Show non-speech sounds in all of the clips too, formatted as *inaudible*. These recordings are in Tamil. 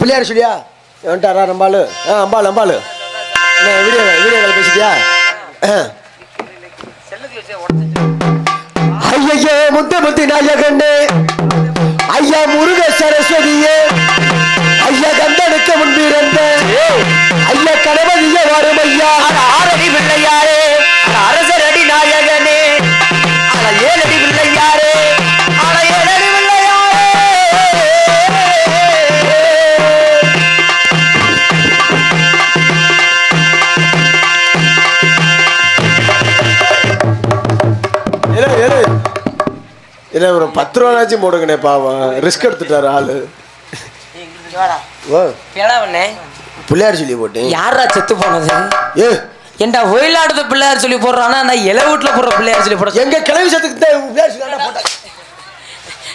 பிள்ளையார் சொல்லியா? வந்துட்டாரா நம்பாளு? ஆ அம்பாள் அம்பாள் என்ன வீடியோ வீடியோ கால் பேசிட்டியா ஐயையே முத்து முத்து நாயகண்டே ஐயா முருக சரஸ்வதியே. ஐயா கந்தனுக்கு முன்பிருந்த ஐயா கணபதிய வரும் ஐயா. ஆரடி பிள்ளையாரே. அரசரடி நாயகனே. அட இல்ல ஒரு பத்து ரூபாச்சும் போடுங்கண்ணே பாவம். ரிஸ்க் எடுத்துட்டாரு ஆளு. ஓ பிள்ளையார் சொல்லி போட்டேன். யாரா செத்து போனது? ஏ. ஏன்டா ஒயிலாடுத பிள்ளையார் சொல்லி போடுறானா? நான் இலை வீட்டுல போடுற பிள்ளையார் சொல்லி போட எங்க கிளவி சத்துக்கு தான் பிள்ளையார் சொல்லி போட்டேன்.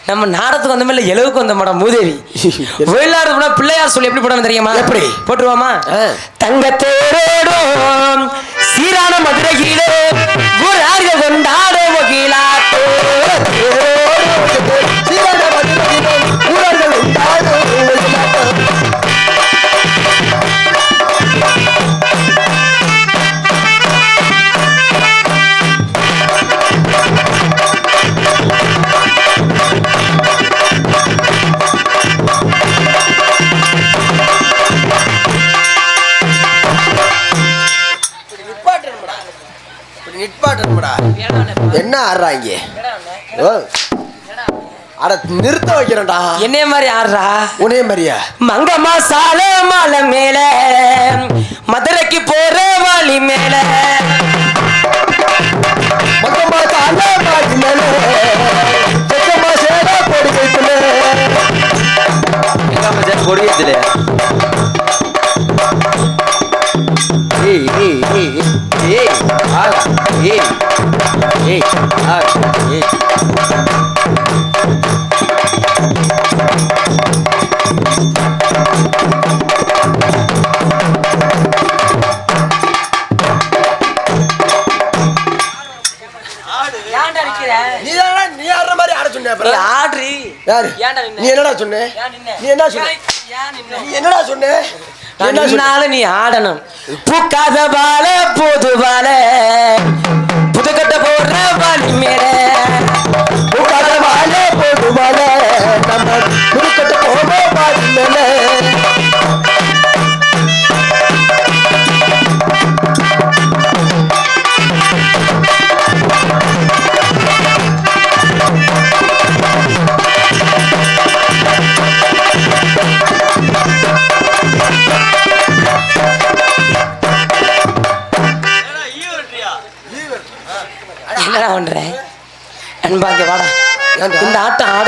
நம்ம நாடத்துக்கு வந்த மாதிரி இலவுக்கு வந்த மேடம் மூதேவி. *laughs* ஒயிலாடு போனா பிள்ளையார் சொல்லி எப்படி போடணும் தெரியுமா? எப்படி? போட்டுருவாமா. தங்க தேரோடும் சீரான மதுரையிலே அட நிறுத்த வைக்கிறேன்டா. என்னைய மாதிரி ஆடுறா? உனே மாதிரியா? மங்கம்மா சால மலை மேல மதுரைக்கு போற வழி மேல. சேர போடி ஏய் ஏய் ஏய் ஏய் ஆ ஆடுற மாதிரி ஆட சொன்ன நீ என்னடா சொன்ன? நீ என்ன சொன்ன? நீ என்னடா சொன்ன? நீ என்ன சொன்ன? நின்னாலும் நீ ஆடணும். பூக்காத பால போது பால புதுக்கட்ட போடுற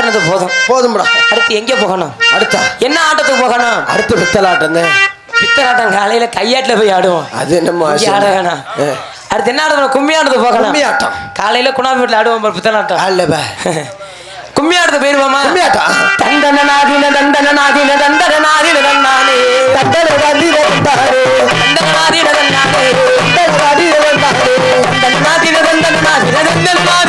ஆடுனது போதும். போதும்டா. அடுத்து எங்க போகணும்? அடுத்தா? என்ன ஆட்டத்துக்கு போகணும்? அடுத்து வித்தலாட்டம் பித்தலாட்டம் காலையில கையாட்டுல போய் ஆடுவோம். அது என்னமோ ஆட வேணாம். அடுத்து என்ன ஆடுவோம் கும்மி ஆடுறது போகணும். கும்மி ஆட்டம். காலையில குணாம்பு வீட்டுல ஆடுவோம் பித்தலாட்டம். அல்ல பா. *laughs* கும்மி ஆடுறது போயிருவோமா? கும்மி ஆட்டம். தண்டன நாதின தண்டன நாதின தண்டன நாதின தண்டானே தண்டனை தாண்டி வந்தாரு. தண்டன நாதின தண்டானே தண்டனை தாண்டி வந்தாரு. தண்டன நாதின தண்டன நாதின தண்டன நாதின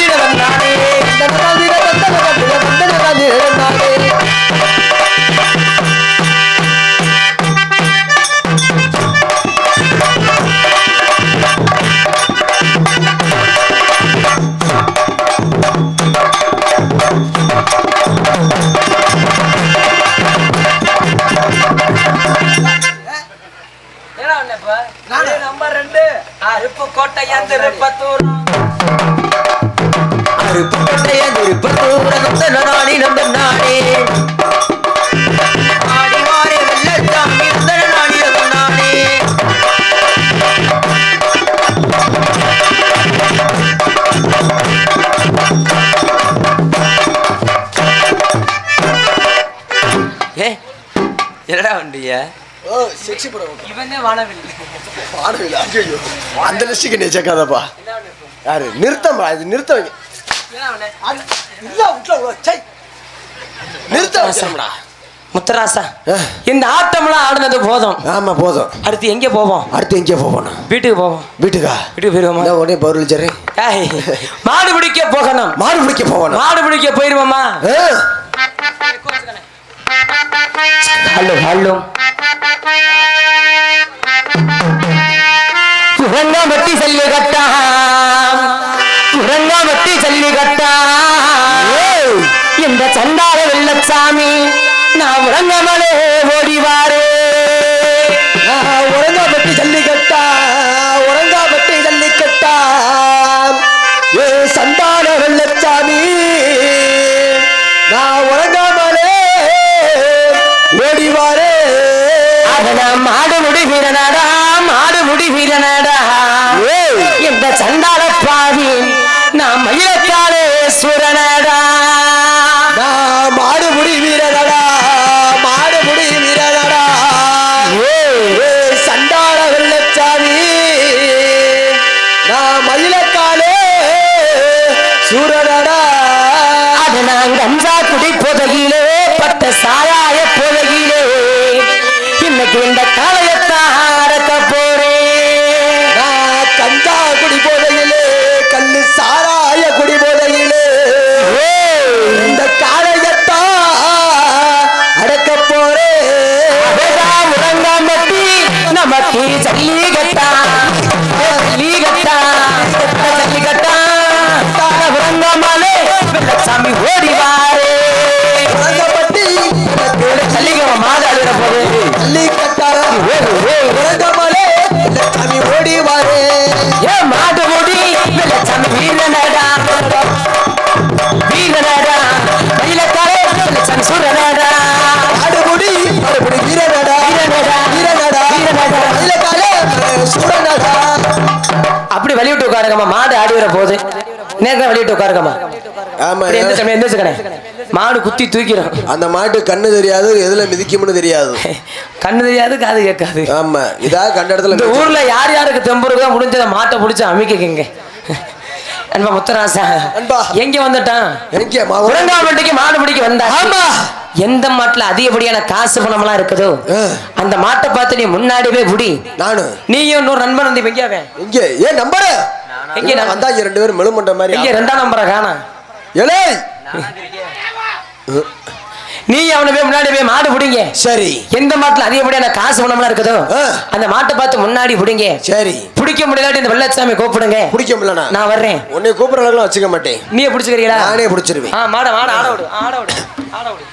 என்னடா வண்டிய? ஓ, sexy படம். இவனே வானவில். பாடவில்லை. ஐயையோ. அந்த லிஸ்டுக்கு நீ சேர்க்காதப்பா. யாரு? நிறுத்தம்பா இது நிறுத்த வைங்க இல்ல, விட்ல, விட்ல, சை. நிறுத்த முத்தராசா. இந்த ஆட்டம்லாம் ஆடுனது போதும். ஆமா போதும். அடுத்து எங்க போவோம்? அடுத்து எங்கே போகணும் வீட்டுக்கு போவோம். வீட்டுக்கா? வீட்டுக்கு போயிருவோமா? உடனே ஜெரி ஏய், மாடு பிடிக்க போகணும். மாடு பிடிக்க போகணும். மாடு பிடிக்க போயிருவோமா. ஹலோ ஹலோ சுரங்காமத்தி சல்லிகட்டா சுரங்காமத்தி சல்லிகட்டா இந்த சண்டார வெள்ளச்சாமி நான் உறங்கமலே ஓடிவாரே. மாடு முடி வீரனாடா மாடு முடி வீரனாடா இந்த சண்டால பாவி நான் மயிலக்காலே சுரனடா. நான் மாடுபுடி வீரனடா உட்காருங்கம்மா. ஆமா எந்த சமயம் எந்த கடை மாடு குத்தி தூக்கிடும். அந்த மாட்டு கண்ணு தெரியாது எதுல மிதிக்கும்னு தெரியாது. *laughs* கண்ணு தெரியாது காது கேட்காது. ஆமா இதா கண்ட இடத்துல இந்த. ஊர்ல யார் யாருக்கு தெம்பு இருக்கோ முடிஞ்சத மாட்டை பிடிச்சி அமைக்கங்க *laughs* அன்பா முத்தராசா அன்பா. எங்க வந்துட்டான்? எங்கே? உறங்காமட்டிக்கு மாடு பிடிக்க வந்தா. ஆமா. எந்த மாட்டுல அதிகப்படியான காசு பணம்லாம் இருக்குதோ. அந்த மாட்டை பார்த்து நீ முன்னாடி போய் புடி நானு. நீயும் இன்னொரு நண்பன் வந்து எங்கேயாவே எங்கே? ஏன் நம்பரு? எங்கே நான் வந்தாங்க ரெண்டு பேரும் மெழுமண்ட எங்க மாதிரி ரெண்டாம் நம்பரை காணா. ஏலே நீ அவனை போய் முன்னாடி போய் மாடு பிடிங்க. சரி. எந்த மாட்டுல அதிகப்படியான காசு பணம்லாம் இருக்குதோ. அந்த மாட்டை பார்த்து முன்னாடி பிடிங்க. சரி. பிடிக்க முடியலாட்டி இந்த வெள்ளச்சாமி கூப்பிடுங்க. பிடிக்க முடியலண்ணா. நான் வர்றேன். உன்னை கூப்பிடுற அளவுக்கு வச்சுக்க மாட்டேன். நீயே பிடிச்சுக்கிறீங்களா? நானே பிடிச்சிருவேன். ஆ மாட மாட ஆட விடு ஆட விடு ஆட விடு.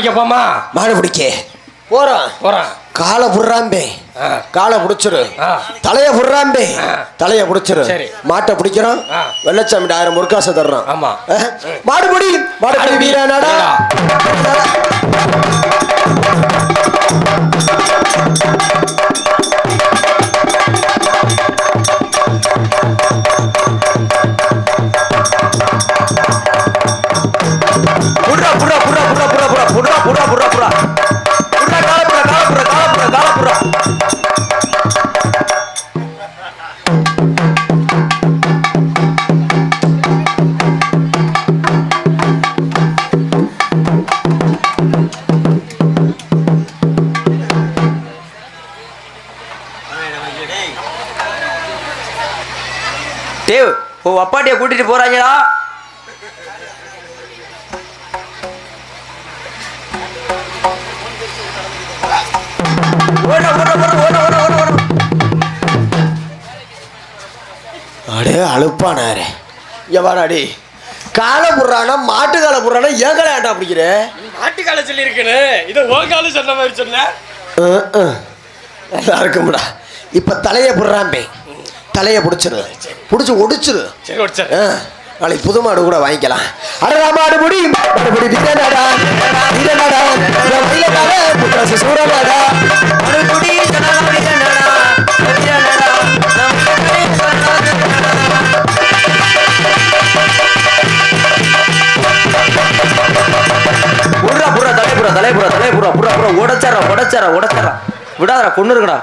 பிடிக்க போமா? மாடு பிடிக்க போறான் போறான் காலை புடுறாம்பே. காலை புடிச்சிரு. தலைய புடுறாம்பே. தலைய புடிச்சிரு. சரி. மாட்டை பிடிக்கிறான் ஆ. வெள்ளச்சாமி ஆயிரம் முருகாசை தர்றான் ஆமா. அஹ், மாடுபிடி. மாடுபிடி வீரனடா. புடுறா அடே அழுப்பானாரே. இங்க வாடாடி. காலை புடுறானா மாட்டு காலை புடுறானா ஏன் காலை ஏன்டா பிடிக்கிற? மாட்டுக்கால சொல்லி இருக்கேன்னு இதை உன் காலம் சொன்ன மாதிரி சொன்ன. அஹ், அஹ். நல்லா இருக்கும்டா இப்ப தலையை புடுறாம்பே தலையை பிடிச்சிரு. பிடிச்சி ஒடிச்சிரு. சரி ஒரு சரி ஆ, நாளைக்கு புது மாடு கூட வாங்கிக்கலாம். அடடா மாடு முடி மாடு முடி வீரனாடா புத்தாசு சூரனாடா மறுபடி உடைச்சறா உடைச்சறா உடைச்சறா விடாதரா கொண்டு இருக்கடா.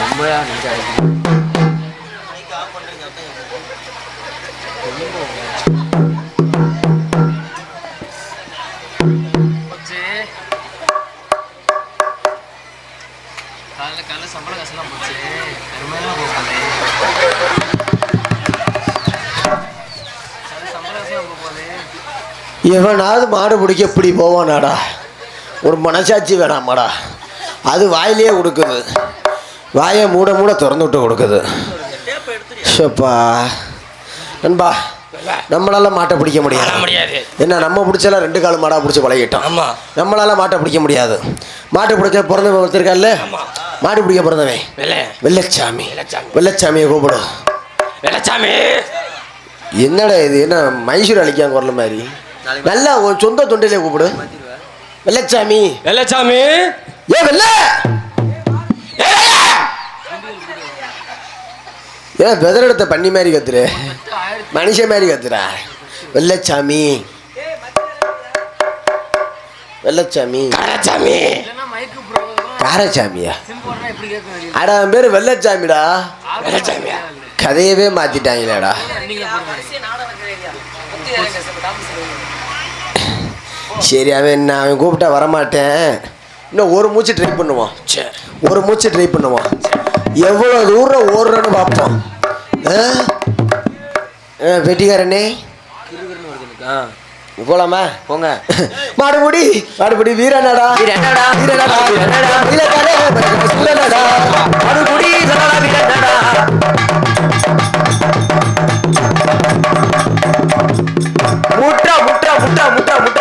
ரொம்ப எவனாவது மாடு பிடிக்க இப்படி போவானாடா? ஒரு மனசாட்சி வேணாமாடா. அது வாயிலேயே கொடுக்குது வாயை மூட மூட திறந்து விட்டு கொடுக்குது. ஷப்பா. நண்பா நம்மளால மாட்டை பிடிக்க முடியாது. முடியாது. என்ன நம்ம பிடிச்சாலும் ரெண்டு கால் மாடா பிடிச்சி பழகிட்டோம். ஆமா. நம்மளால மாட்டை பிடிக்க முடியாது. மாட்டை பிடிக்க பிறந்தவன் ஒருத்தருக்கான்ல மாடு பிடிக்க பிறந்தவன்? வெள்ளை. வெள்ளச்சாமி. வெள்ளச்சாமி. வெள்ளச்சாமியை கூப்பிடு. வெள்ளச்சாமி. என்னடா இது? என்ன மைசூர் அழிக்காங்க குரல் மாதிரி? நல்லா உன் சொந்த தொண்டையிலே கூப்பிடு. வெள்ளச்சாமி. வெள்ளச்சாமி. ஏ வெள்ள! ஏன் பெதரெடுத்த பண்ணி மாதிரி கத்துரு மனுஷன் மாதிரி கத்துறா. வெள்ளச்சாமி. வெள்ளச்சாமி. வெள்ளச்சாமி காரச்சாமியா? அட அவன் பேர் வெள்ளச்சாமிடா. வெள்ளச்சாமியா? கதையவே மாத்திட்டாங்களேடா. சரி அவன் என்ன அவன் கூப்பிட்டா வரமாட்டேன். இன்னும் ஒரு மூச்சு ட்ரை பண்ணுவான். ஒரு மூச்சு ட்ரை பண்ணுவான். எவ்வளோ தூரம் ஓடுறன்னு பார்ப்போம். வெட்டிக்காரனே. போலாமா? போங்க. மாடுபுடி மாடுபுடி வீரனடா வீரனடா, வீரனடா வீரனடா. வீரனடா மறுபடி சொன்னதா வீரனடா முட்டா முட்டா முட்டா முட்டா முட்டா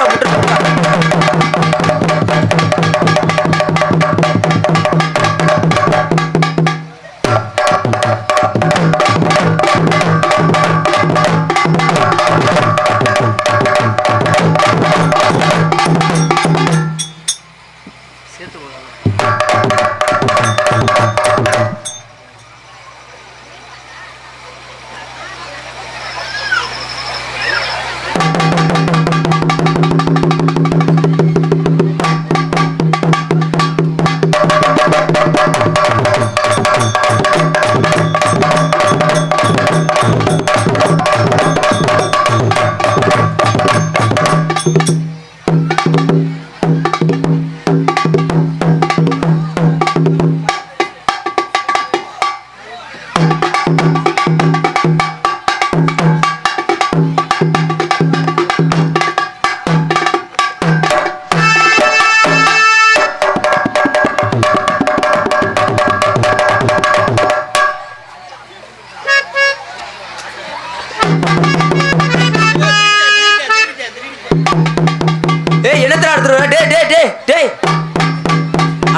ஏய் என்னத்தடா எடுத்துட்டு டேய் டேய் டேய் டேய்.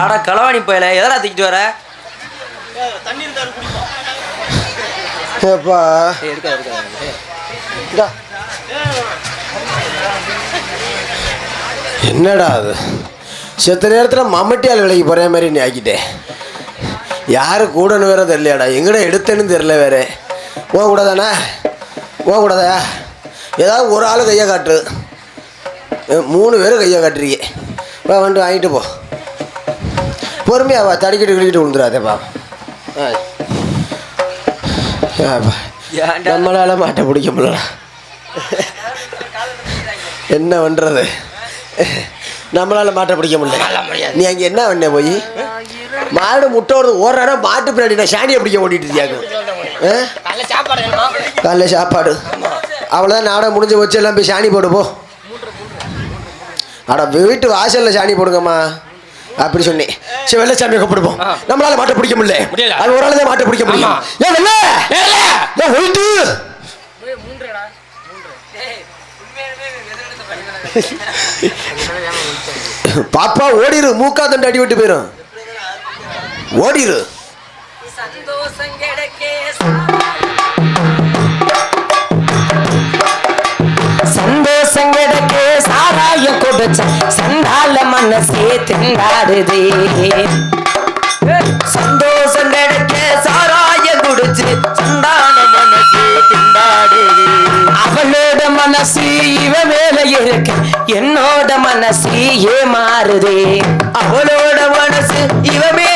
அட களவாணி போயல. எதடா தூக்கிட்டு வர? இந்தா. என்னடா அது? செத்த நேரத்தில் மம்மட்டியால் விலைக்கு போகிற மாதிரி நீ ஆக்கிட்டே. யாரு கூடன்னு வேற தெரியலையாடா. எங்கடா எடுத்தேன்னு தெரில வேற. போக கூடாதானே போக கூடாதா ஏதாவது ஒரு ஆள் கையை காட்டு. மூணு பேரும் கையை காட்டுறீங்க. வா வந்துட்டு வாங்கிட்டு போ. பொறுமையா வா தடிக்கிட்டு கிடிக்கிட்டு விழுந்துடாதேப்பா? நம்மளால மாட்டை பிடிக்க முடியல என்ன பண்றது? நம்மளால மாட்டை பிடிக்க முடியல. நீ அங்க என்ன பண்ண போய்? மாடு முட்டை ஓடுறானா மாட்டு பின்னாடி நான் சாணியை பிடிக்க ஓடிட்டு இருக்கியாங்க காலைல சாப்பாடு அவ்வளோதான் நாடகம் முடிஞ்சு வச்சு எல்லாம் போய் சாணி போடு போ. அட வீட்டு வாசல்ல சாணி போடுங்கம்மா. அப்படி சொன்னேன். சரி வெள்ளச்சாமியை கூப்பிடுவோம். நம்மளால மாட்டை பிடிக்க முடியல. அது ஒரு ஆளு தான் மாட்டை பிடிக்க முடியும். ஏன் வெள்ள! ஏன் ஒயிட்டு பாப்பா ஓடிரு. மூக்கா தண்டு அடி விட்டு போயிரும். ஓடிரு. சந்தோஷம் கிடைக்க சாராயம் கொடுச்ச சந்தால மனசே திண்டாடுதே. சந்தோஷம் கிடைக்க சாராயம் குடிச்சு சந்தால மனசே திண்டாடுது. அவளோட மனசு இவ மேல இருக்க என்னோட மனசு ஏ மாறுதே அவளோட மனசு இவ மேல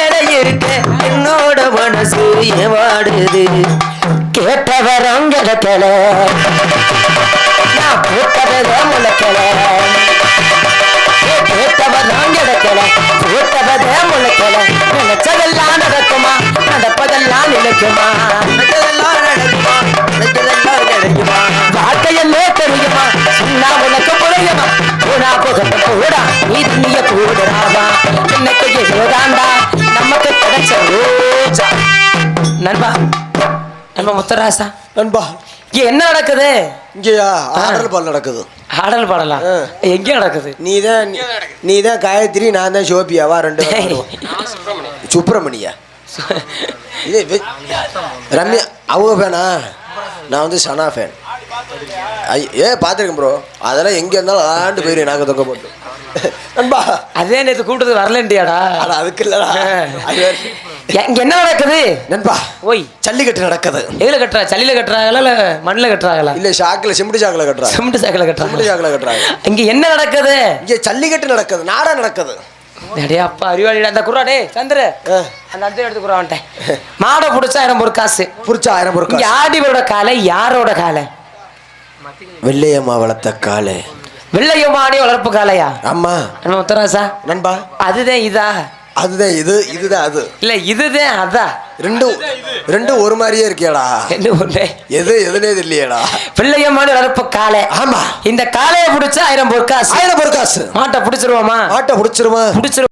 ஏவாடுது கேட்டவரம் கிடக்கல நான் போட்டவர முளைக்கல கேட்டவரம் கிடக்கல போட்டவர முளைக்கல நினைச்சதெல்லாம் நடக்குமா? நடப்பதெல்லாம் நினைக்குமா? முத்தராசா. நண்பா. இங்க என்ன நடக்குது? இங்கேயா? ஆடல் பால் நடக்குது. ஆடல் பாடலாம் ஆ. எங்க நடக்குது? நீ தான் நீ தான் காயத்ரி நான் தான் சோபியாவா ரெண்டு பேரும் சுப்பிரமணியா? இது ரம்யா அவங்க ஃபேனா நான் வந்து சனா ஃபேன் ஏ பார்த்துருக்கேன் ப்ரோ அதெல்லாம் எங்கே இருந்தாலும் ஆண்டு போயிரு நாங்கள் தொங்க போட்டு. நண்பா அதே கூட்டத்துக்கு வரலன்றியாடா? அட அதுக்கு இல்லடா. இங்க என்ன நடக்குது? நண்பா ஓய். ஜல்லிக்கட்டு நடக்குது. எதுல கட்டுறா? சளியில கட்டுறாங்களா இல்ல மண்ணுல கட்டுறாங்களா? இல்ல ஷாக்கில் சிமிடி ஷாக்கில் கட்டுறாங்க. சிமெண்ட் சாக்கில கட்டுறாங்க. ஷாக்கில் கட்டுறாங்க. இங்க என்ன நடக்குது? இங்கே ஜல்லிக்கட்டு நடக்குது நாடா நடக்குது. டேய் அப்பா அறிவாளிடா அந்த குர்ரா டேய் சந்திர. அந்த இடத்துல எடுத்து குர்ரா வந்துட்டேன் மாடை பிடிச்சா ஆயிரம் ஒரு காசு. புரிச்சா ஆயிரம் இங்க பொருட்கள் ஆடிவரோட காலை யாரோட காலை? வெள்ளையம்மா வளர்த்த காலை. வெள்ளையமாடி வளர்ப்பு காளையா ஆமா. நம்ம உத்தராசா நண்பா. அதுதான் இதா. அதுதான் இது இதுதான் அது. இல்ல இதுதான் அதா. ரெண்டும் ரெண்டும் ஒரு மாதிரியே இருக்கியாடா. என்ன ஒண்ணு? எது எதுனே தெரியலையேடா. வெள்ளையமாடி வளர்ப்பு காளை. ஆமா. இந்த காளையை பிடிச்சா ஆயிரம் பொற்காசு. ஆயிரம் பொருட்காசு மாட்டை பிடிச்சிருவோமா? மாட்டை பிடிச்சிருமா பிடிச்சிருவோம்?